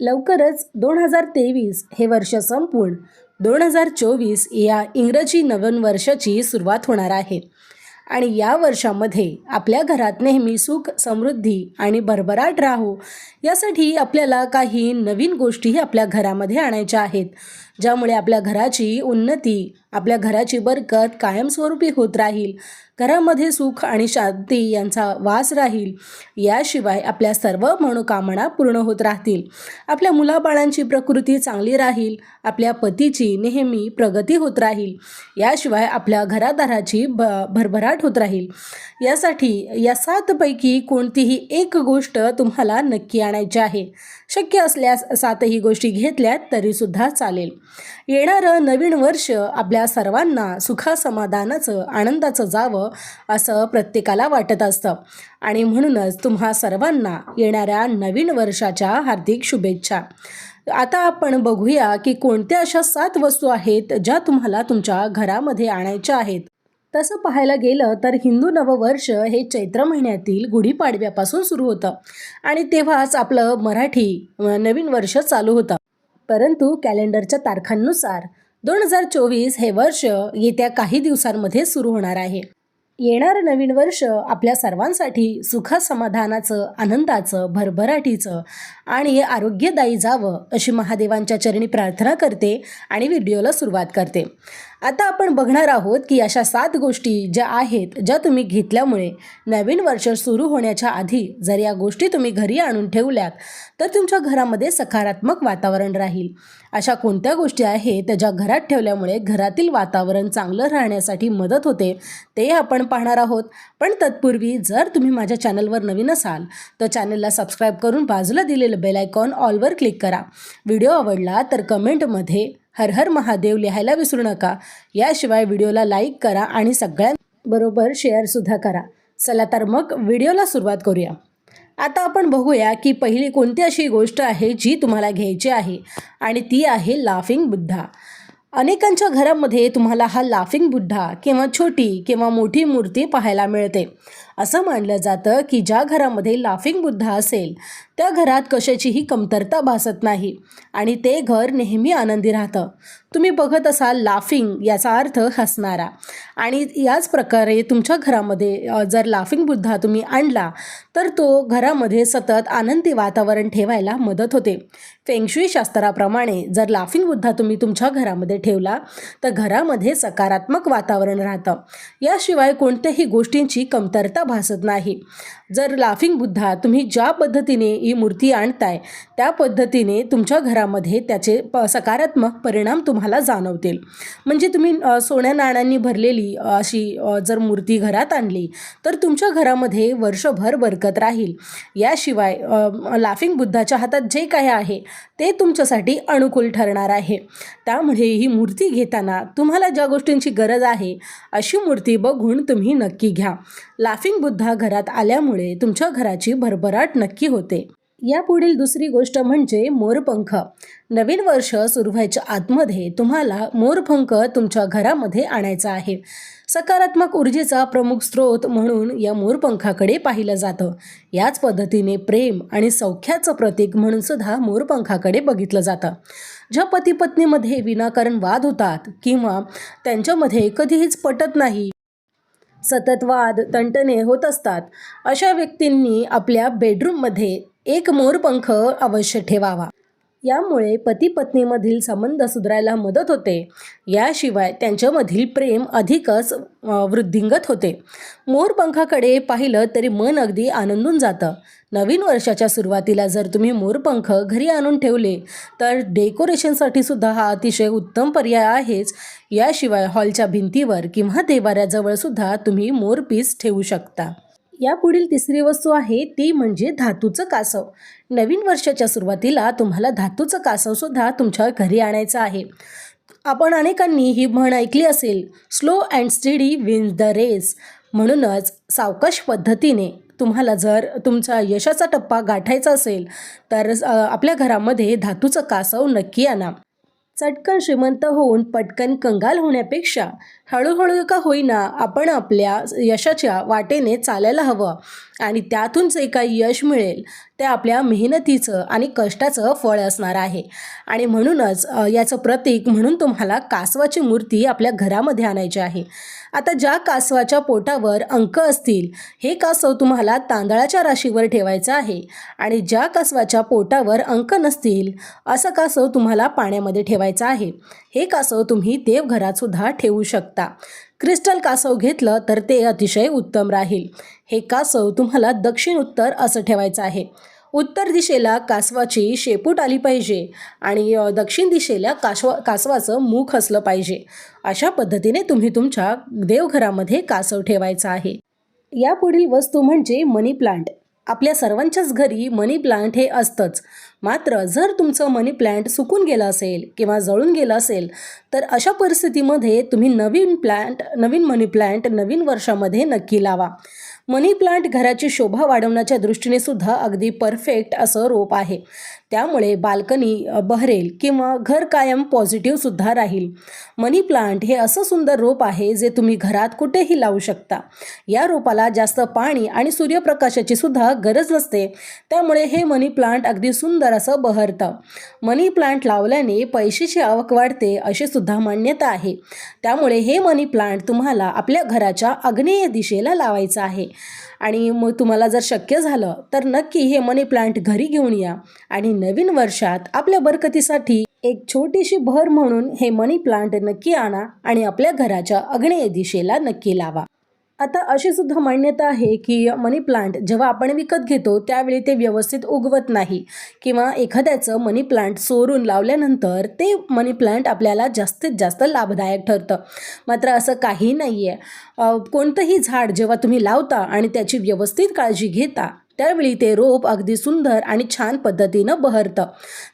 लवकरच दोन हजार तेवीस हे वर्ष संपून दोन हजार चोवीस या इंग्रजी नवीन वर्षाची सुरुवात होणार आहे. आणि या वर्षामध्ये आपल्या घरात नेहमी सुख समृद्धी आणि भरभराट राहू यासाठी आपल्याला काही नवीन गोष्टीही आपल्या घरामध्ये आणायच्या आहेत. ज्यामुळे आपल्या घराची उन्नती आपल्या घराची बरकत कायमस्वरूपी होत राहील. घरामध्ये सुख आणि शांती यांचा वास राहील. याशिवाय आपल्या सर्व मनोकामना पूर्ण होत राहतील. आपल्या मुलाबाळांची प्रकृती चांगली राहील. आपल्या पतीची नेहमी प्रगती होत राहील. याशिवाय आपल्या घरादाराची भ भरभराट होत राहील. यासाठी या सातपैकी कोणतीही एक गोष्ट तुम्हाला नक्की आणायची आहे. शक्य असल्यास सातही गोष्टी घेतल्यात तरीसुद्धा चालेल. येणारं नवीन वर्ष आपल्या सर्वांना सुखासमाधानाचं आनंदाचं जावं असं प्रत्येकाला वाटत असतं. आणि म्हणूनच तुम्हा सर्वांना येणाऱ्या नवीन वर्षाच्या हार्दिक शुभेच्छा. आता आपण बघूया की कोणत्या अशा सात वस्तू आहेत ज्या तुम्हाला तुमच्या घरामध्ये आणायच्या आहेत. तसं पाहायला गेलं तर हिंदू नववर्ष हे चैत्र महिन्यातील गुढीपाडव्यापासून सुरू होतं. आणि तेव्हाच आपलं मराठी नवीन वर्ष चालू होतं. परंतु कॅलेंडरच्या तारखांनुसार दोन हजार चोवीस हे वर्ष येत्या काही दिवसांमध्ये सुरू होणार आहे. येणारं नवीन वर्ष आपल्या सर्वांसाठी सुखसमाधानाचं आनंदाचं भरभराटीचं आणि आरोग्यदायी जावं अशी महादेवांच्या चरणी प्रार्थना करते आणि व्हिडिओला सुरुवात करते. आता आपण बघणार आहोत की अशा सात गोष्टी ज्या आहेत ज्या तुम्ही घेतल्यामुळे नवीन वर्ष सुरू होण्याच्या आधी जर या गोष्टी तुम्ही घरी आणून ठेवल्यात तर तुमच्या घरामध्ये सकारात्मक वातावरण राहील. अशा कोणत्या गोष्टी आहेत ज्या घरात ठेवल्यामुळे घरातील वातावरण चांगलं राहण्यासाठी मदत होते ते आपण पाहणार आहोत. पण तत्पूर्वी जर तुम्ही माझ्या चॅनलवर नवीन असाल तर चॅनलला सबस्क्राईब करून बाजूला दिलेलं बेल आयकॉन ऑलवर क्लिक करा. व्हिडिओ आवडला तर कमेंटमध्ये हर हर महादेव लिहायला विसरू नका. याशिवाय व्हिडिओला लाईक करा आणि सगळ्यांबरोबर शेअरसुद्धा करा. चला तर मग व्हिडिओला सुरुवात करूया. आता आपण बघूया की पहिली कोणती अशी गोष्ट आहे जी तुम्हाला घ्यायची आहे आणि ती आहे लाफिंग बुद्धा अनेकांच्या घरामध्ये तुम्हाला हा लाफिंग बुद्धा किंवा छोटी किंवा मोठी मूर्ती पाहायला मिळते. असं मानलं जातं की ज्या घरामध्ये लाफिंग बुद्धा असेल त्या घरात कशाचीही कमतरता भासत नाही आणि ते घर नेहमी आनंदी राहतं. तुम्ही बघत असाल लाफिंग याचा अर्थ हसणारा. आणि याच प्रकारे तुमच्या घरामध्ये जर लाफिंग बुद्धा तुम्ही आणला तर तो घरामध्ये सतत आनंदी वातावरण ठेवायला मदत होते. फेंगशुई शास्त्राप्रमाणे जर लाफिंग बुद्धा तुम्ही तुमच्या घरामध्ये ठेवला तर घरामध्ये सकारात्मक वातावरण राहतं. याशिवाय कोणत्याही गोष्टींची कमतरता भासत नाही. जर लाफिंग बुद्धा तुम्ही ज्या पद्धतीने ही मूर्ती आणताय त्या पद्धतीने तुमच्या घरामध्ये त्याचे प सकारात्मक परिणाम तुम्हाला जाणवतील. म्हणजे तुम्ही सोन्या नाण्यांनी भरलेली अशी जर मूर्ती घरात आणली तर तुमच्या घरामध्ये वर्षभर बरकत राहील. याशिवाय लाफिंग बुद्धाच्या हातात जे काही आहे ते तुमच्यासाठी अनुकूल ठरणार आहे. त्यामुळे ही मूर्ती घेताना तुम्हाला ज्या गोष्टींची गरज आहे अशी मूर्ती बघून तुम्ही नक्की घ्या. लाफिंग बुद्धा घरात आल्यामुळे तुमच्या घराची भरभराट नक्की होते. यापुढील दुसरी गोष्ट म्हणजे मोरपंख. नवीन वर्ष सुरू व्हायच्या आतमध्ये तुम्हाला मोरपंख तुमच्या घरामध्ये आणायचा आहे. सकारात्मक ऊर्जेचा प्रमुख स्रोत म्हणून या मोरपंखाकडे पाहिलं जातं. याच पद्धतीने प्रेम आणि सौख्याचं प्रतीक म्हणून सुद्धा मोरपंखाकडे बघितलं जातं. ज्या पती पत्नीमध्ये विनाकारण वाद होतात किंवा त्यांच्यामध्ये कधीहीच पटत नाही सतत वाद तंटणे होत असतात. अशा व्यक्तींनी आपल्या बेडरूममध्ये एक मोरपंख अवश्य ठेवावा. यामुळे पती पत्नीमधील संबंध सुधारायला मदत होते. याशिवाय त्यांच्यामधील प्रेम अधिकच वृद्धिंगत होते. मोरपंखाकडे पाहिलं तरी मन अगदी आनंदून जातं. नवीन वर्षाच्या सुरुवातीला जर तुम्ही मोरपंख घरी आणून ठेवले तर डेकोरेशनसाठी सुद्धा हा अतिशय उत्तम पर्याय आहेच. याशिवाय हॉलच्या भिंतीवर किंवा देवाऱ्याजवळ सुद्धा तुम्ही मोरपीस ठेवू शकता. यापुढील तिसरी वस्तू आहे ती म्हणजे धातूचं कासव. नवीन वर्षाच्या सुरुवातीला तुम्हाला धातूचं कासव सुद्धा तुमच्या घरी आणायचं आहे. आपण अनेकांनी ही म्हण ऐकली असेल slow and steady wins the race म्हणूनच सावकाश पद्धतीने तुम्हाला जर तुमचा यशाचा टप्पा गाठायचा असेल तर आपल्या घरामध्ये धातूचं कासव नक्की आणा. चटकन श्रीमंत होऊन पटकन कंगाल होण्यापेक्षा हळूहळू का होईना आपण आपल्या यशाच्या वाटेने चालायला हवं. आणि त्यातून जे काही यश मिळेल ते आपल्या मेहनतीचं आणि कष्टाचं फळ असणार आहे. आणि म्हणूनच याचं प्रतीक म्हणून तुम्हाला कासवाची मूर्ती आपल्या घरामध्ये आणायची आहे. आता ज्या कासवाच्या पोटावर अंक असतील हे कासव तुम्हाला तांदळाच्या राशीवर ठेवायचं आहे. आणि ज्या कासवाच्या पोटावर अंक नसतील असं कासव तुम्हाला पाण्यामध्ये ठेवायचं आहे. हे कासव तुम्ही देवघरातसुद्धा ठेवू शकता. क्रिस्टल कासव घेतलं तर ते अतिशय उत्तम राहील. हे कासव तुम्हाला दक्षिण उत्तर असं ठेवायचं आहे. उत्तर दिशेला कासवाची शेपूट आली पाहिजे आणि दक्षिण दिशेला कासवा कासवाचं मुख असलं पाहिजे. अशा पद्धतीने तुम्ही तुमच्या देवघरामध्ये कासव ठेवायचा आहे. या पुढील वस्तू म्हणजे मनी प्लांट. आपल्या सर्वांच्याच घरी मनी प्लांट हे असतंच. मात्र जर तुमचं मनी प्लॅन्ट सुकून गेलं असेल किंवा जळून गेलं असेल तर अशा परिस्थितीमध्ये तुम्ही नवीन प्लांट नवीन मनी प्लॅन्ट नवीन वर्षामध्ये नक्की लावा. मनी प्लांट घराची शोभा वाढवण्याच्या दृष्टीने सुद्धा अगदी परफेक्ट असं रोप आहे. त्यामुळे बाल्कनी बहरेल किंवा घर कायम पॉझिटिव्हसुद्धा राहील. मनी प्लांट हे असं सुंदर रोप आहे जे तुम्ही घरात कुठेही लावू शकता. या रोपाला जास्त पाणी आणि सूर्यप्रकाशाची सुद्धा गरज नसते. त्यामुळे हे मनी प्लांट अगदी सुंदर असं बहरतं. मनी प्लांट लावल्याने पैशाची आवक वाढते अशी सुद्धा मान्यता आहे. त्यामुळे हे मनी प्लांट तुम्हाला आपल्या घराच्या आग्नेय दिशेला लावायचं आहे. आणि मग तुम्हाला जर शक्य झालं तर नक्की हे मनी प्लांट घरी घेऊन या. आणि नवीन वर्षात आपल्या बरकतीसाठी एक छोटीशी भर म्हणून हे मनी प्लांट नक्की आणा आणि आपल्या घराच्या आग्नेय दिशेला नक्की लावा. आता अशी सुद्धा मान्यता आहे की मनी प्लांट जेव्हा आपण विकत घेतो त्यावेळी ते व्यवस्थित उगवत नाही. किंवा एखाद्याचं मनी प्लांट चोरून लावल्यानंतर ते मनी प्लांट आपल्याला जास्तीत जास्त लाभदायक ठरतं. मात्र असं काही नाही आहे कोणतंही झाड जेव्हा तुम्ही लावता आणि त्याची व्यवस्थित काळजी घेता त्यावेळी ते रोप अगदी सुंदर आणि छान पद्धतीनं बहरतं.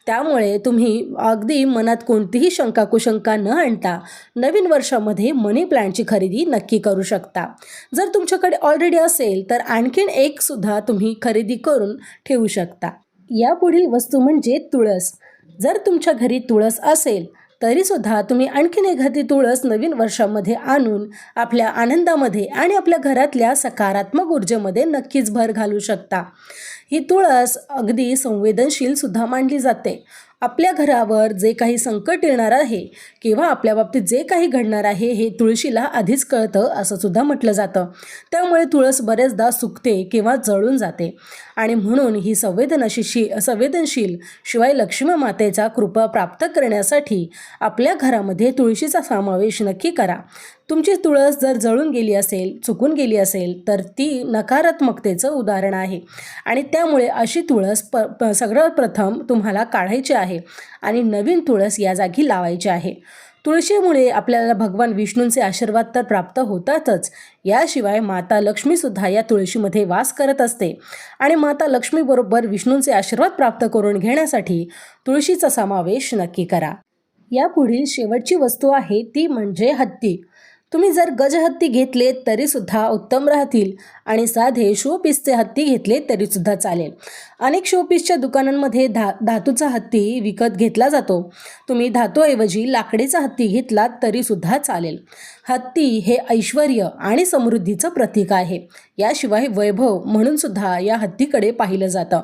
त्यामुळे तुम्ही अगदी मनात कोणतीही शंका कुशंका न आणता नवीन वर्षामध्ये मनी प्लांटची खरेदी नक्की करू शकता. जर तुमच्याकडे ऑलरेडी असेल तर आणखीन एक सुद्धा तुम्ही खरेदी करून ठेवू शकता. यापुढील वस्तू म्हणजे तुळस. जर तुमच्या घरी तुळस असेल तरीसुद्धा तुम्ही आणखीन एखादी तुळस नवीन वर्षामध्ये आणून आपल्या आनंदामध्ये आणि आपल्या घरातल्या सकारात्मक ऊर्जेमध्ये नक्कीच भर घालू शकता. ही तुळस अगदी संवेदनशील सुद्धा मानली जाते. आपल्या घरावर जे काही संकट येणार आहे किंवा आपल्या बाबतीत जे काही घडणार आहे हे तुळशीला आधीच कळतं असं सुद्धा म्हटलं जातं. त्यामुळे तुळस बरेचदा सुकते किंवा जळून जाते. आणि म्हणून ही संवेदनशीशी संवेदनशील शिवाय लक्ष्मी मातेचा कृपा प्राप्त करण्यासाठी आपल्या घरामध्ये तुळशीचा समावेश नक्की करा. तुमची तुळस जर जळून गेली असेल चुकून गेली असेल तर ती नकारात्मकतेचं उदाहरण आहे. आणि त्यामुळे अशी तुळस प प सगळं प्रथम तुम्हाला काढायची आहे. आणि नवीन तुळस या जागी लावायची आहे. तुळशीमुळे आपल्याला भगवान विष्णूंचे आशीर्वाद तर प्राप्त होतातच. याशिवाय माता लक्ष्मीसुद्धा या तुळशीमध्ये वास करत असते. आणि माता लक्ष्मीबरोबर विष्णूंचे आशीर्वाद प्राप्त करून घेण्यासाठी तुळशीचा समावेश नक्की करा. यापुढील शेवटची वस्तू आहे ती म्हणजे हत्ती. तुम्ही जर गजहत्ती घेतले तरीसुद्धा उत्तम राहतील आणि साधे शोपीसचे हत्ती घेतले तरीसुद्धा चालेल. अनेक शोपीसच्या दुकानांमध्ये धा धातूचा हत्ती विकत घेतला जातो. तुम्ही धातूऐवजी लाकडीचा हत्ती घेतलात तरीसुद्धा चालेल. हत्ती हे ऐश्वर आणि समृद्धीचं प्रतीक आहे. याशिवाय वैभव म्हणूनसुद्धा या हत्तीकडे पाहिलं जातं.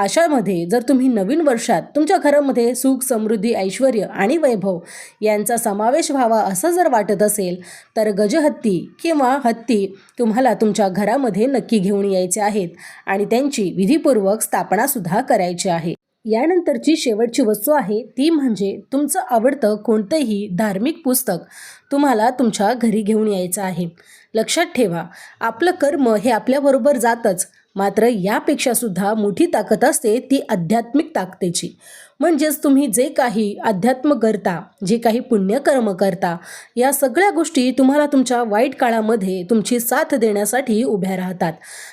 अशामध्ये जर तुम्ही नवीन वर्षात तुमच्या घरामध्ये सुख समृद्धी ऐश्वर आणि वैभव यांचा समावेश व्हावा असं जर वाटत असेल तर गजहत्ती किंवा हत्ती तुम्हाला तुमच्या घरामध्ये नक्की घेऊन यायचे आहेत आणि त्यांची विधीपूर्वक स्थापनासुद्धा करायची आहे. यानंतरची शेवटची वस्तू आहे ती म्हणजे तुमचं आवडतं कोणतंही धार्मिक पुस्तक तुम्हाला तुमच्या घरी घेऊन यायचं आहे. लक्षात ठेवा आपलं कर्म हे आपल्याबरोबर जातच मात्र यापेक्षा सुद्धा मोठी ताकद असते ती आध्यात्मिक ताकदीची म्हणजेच तुम्ही जे काही अध्यात्म करता जे काही पुण्यकर्म करता या सगळ्या गोष्टी तुम्हाला तुमच्या वाईट काळामध्ये तुमची साथ देण्यासाठी उभ्या राहतात.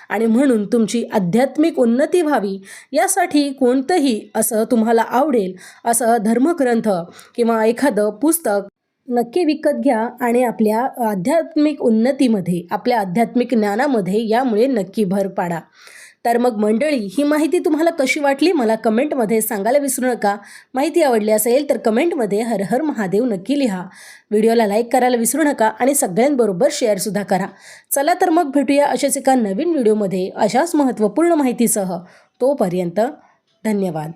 आणि म्हणून तुमची आध्यात्मिक उन्नती व्हावी यासाठी कोणतंही असं तुम्हाला आवडेल असं धर्मग्रंथ किंवा एखादं पुस्तक नक्की विकत घ्या आणि आपल्या आध्यात्मिक उन्नतीमध्ये आपल्या आध्यात्मिक ज्ञानामध्ये यामुळे नक्की भर पाडा. तर मग मंडळी ही माहिती तुम्हाला कशी वाटली? मला कमेंटमध्ये सांगायला विसरू नका. माहिती आवडली असेल तर कमेंटमध्ये हर हर महादेव नक्की लिहा. व्हिडिओला लाईक करायला विसरू नका आणि सगळ्यांबरोबर शेअरसुद्धा करा. चला तर मग भेटूया अशाच एका नवीन व्हिडिओमध्ये अशाच महत्त्वपूर्ण माहितीसह. तोपर्यंत धन्यवाद.